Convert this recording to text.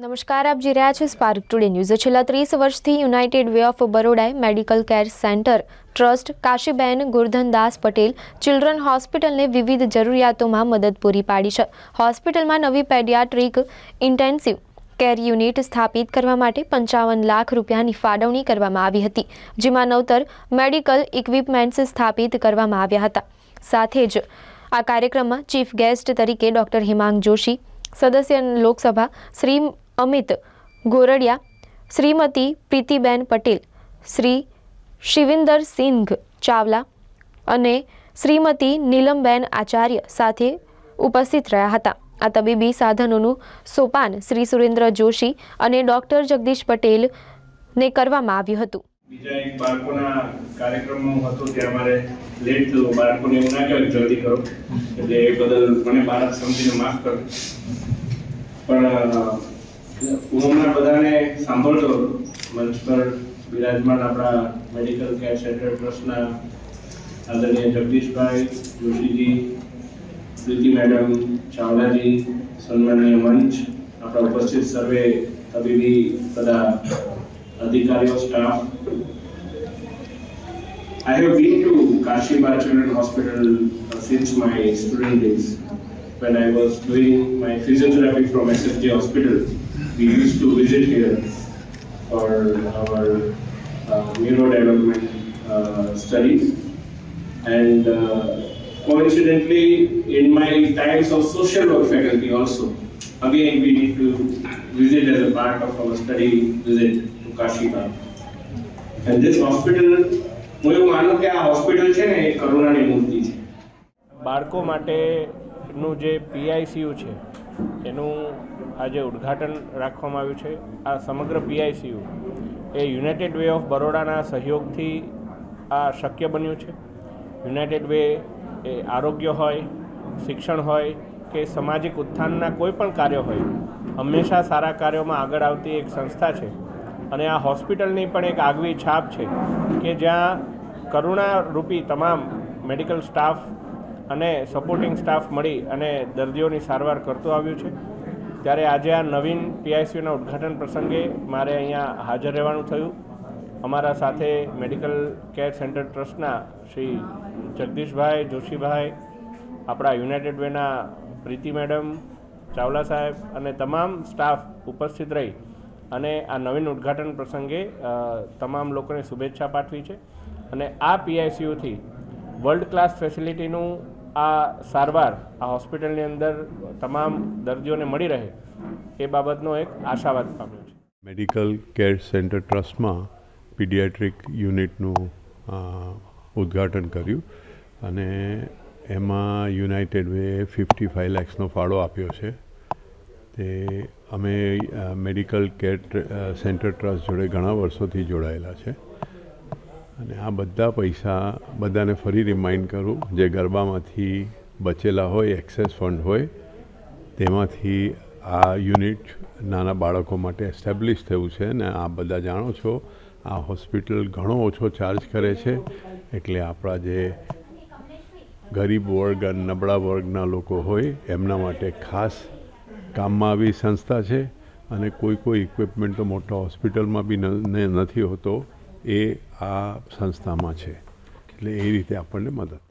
નમસ્કાર, આપ જોઈ રહ્યા છો સ્પાર્ક ટુડે ન્યૂઝ છેલ્લા ત્રીસ વર્ષથી United Way of બરોડાએ medical care centre trust Kashiben Gurdhandas Patel children હોસ્પિટલને વિવિધ જરૂરિયાતોમાં મદદ પૂરી પાડી છે. હોસ્પિટલમાં નવી પેડિયાટ્રિક ઇન્ટેન્સિવ કેર યુનિટ સ્થાપિત કરવા માટે પંચાવન લાખ રૂપિયાની ફાળવણી કરવામાં આવી હતી, જેમાં નવતર મેડિકલ ઇક્વિપમેન્ટ્સ સ્થાપિત કરવામાં આવ્યા હતા. સાથે જ આ કાર્યક્રમમાં ચીફ ગેસ્ટ તરીકે ડોક્ટર હિમાંગ જોશી, સદસ્ય લોકસભા શ્રી અમિત ગોરડિયા, શ્રીમતી પ્રીતિબેન પટેલ, શ્રી શિવિંદર સિંઘ ચાવલા અને શ્રીમતી નીલમબેન આચાર્ય સાથે ઉપસ્થિત રહ્યા હતા. આ તબીબી સાધનોનું સોપાન શ્રી સુરેન્દ્ર જોશી અને ડૉક્ટર જગદીશ પટેલને કરવામાં આવ્યું હતું. બીજા એક બાળકોના કાર્યક્રમમાં હતો, ત્યાં મારે લેટ થયું. બાળકોને એવું ના કહેવાય, જલ્દી કરો. એટલે એ બદલ મને બાળક સમજીને માફ કરો. પણ હું હમણાં બધાને સાંભળતો. મંચ પર બિરાજમાન આપણા મેડિકલ કેર સેન્ટર ટ્રસ્ટના આદરણીય જગદીશભાઈ જોશીજી પ્રીતિ મેડમ ચાવલાજી સન્માનીય મંચ આપણા ઉપસ્થિત સર્વે તબીબી બધા અધિકારીઓ staff I have been to Kashiba Children's Hospital uh, since my student days. When I was doing my physiotherapy from SFJ Hospital, we used to visit here for our uh, neurodevelopment uh, studies. And uh, coincidentally, in my times of social work faculty also, again we need to visit as a part of our study visit to Kashiba. And this hospital, હું એવું માનું કે આ hospital છે ને એ કરુણાની મૂર્તિ છે બાળકો માટેનું જે પીઆઈસીયુ છે એનું આજે ઉદ્ઘાટન રાખવામાં આવ્યું છે. આ સમગ્ર પીઆઈસીયુ એ યુનાઇટેડ વે ઓફ બરોડાના સહયોગથી આ શક્ય બન્યું છે. યુનાઇટેડ વે એ આરોગ્ય હોય, શિક્ષણ હોય કે સામાજિક ઉત્થાનના કોઈ પણ કાર્ય હોય, હંમેશા સારા કાર્યોમાં આગળ આવતી એક સંસ્થા છે. અને આ હોસ્પિટલની પણ એક આગવી છાપ છે કે જ્યાં કરુણારૂપી તમામ મેડિકલ સ્ટાફ અને સપોર્ટિંગ સ્ટાફ મળી અને દર્દીઓની સારવાર કરતું આવ્યું છે. ત્યારે આજે આ નવીન પીઆઈસીયુના ઉદ્ઘાટન પ્રસંગે મારે અહીંયા હાજર રહેવાનું થયું. અમારા સાથે મેડિકલ કેર સેન્ટર ટ્રસ્ટના શ્રી જગદીશભાઈ જોશીભાઈ, આપણા યુનાઇટેડ વેના પ્રીતિ મેડમ, ચાવલા સાહેબ અને તમામ સ્ટાફ ઉપસ્થિત રહી અને આ નવીન ઉદ્ઘાટન પ્રસંગે તમામ લોકોને શુભેચ્છા પાઠવી છે. અને આ પીઆઈસીયુથી વર્લ્ડ ક્લાસ ફેસિલિટીનું આ સારવાર, આ હોસ્પિટલની અંદર તમામ દર્દીઓને મળી રહે એ બાબતનો એક આશાવાદ પામ્યો છે. મેડિકલ કેર સેન્ટર ટ્રસ્ટમાં પીડિયાટ્રિક યુનિટનું ઉદ્ઘાટન કર્યું અને એમાં યુનાઇટેડ વે ફિફ્ટી ફાઇવ લેક્સનો ફાળો આપ્યો છે. તે અમે મેડિકલ કેર સેન્ટર ટ્રસ્ટ જોડે ઘણા વર્ષોથી જોડાયેલા છે. અને આ બધા પૈસા બધાને ફરી રિમાઇન્ડ કરું. જે ગરબામાંથી બચેલા હોય એક્સેસ ફંડ હોય, તેમાંથી આ યુનિટ નાના બાળકો માટે એસ્ટેબ્લિશ થયું છે ને આ બધા જાણો છો, આ હોસ્પિટલ ઘણો ઓછો ચાર્જ કરે છે. એટલે આપણા જે ગરીબ વર્ગ અને નબળા વર્ગના લોકો હોય, એમના માટે ખાસ કામમાં આવી સંસ્થા છે. અને કોઈ કોઈ ઇક્વિપમેન્ટ તો મોટા હોસ્પિટલમાં બી નથી હોતો. એ આ સંસ્થામાં છે. એટલે એ રીતે આપણને મદદ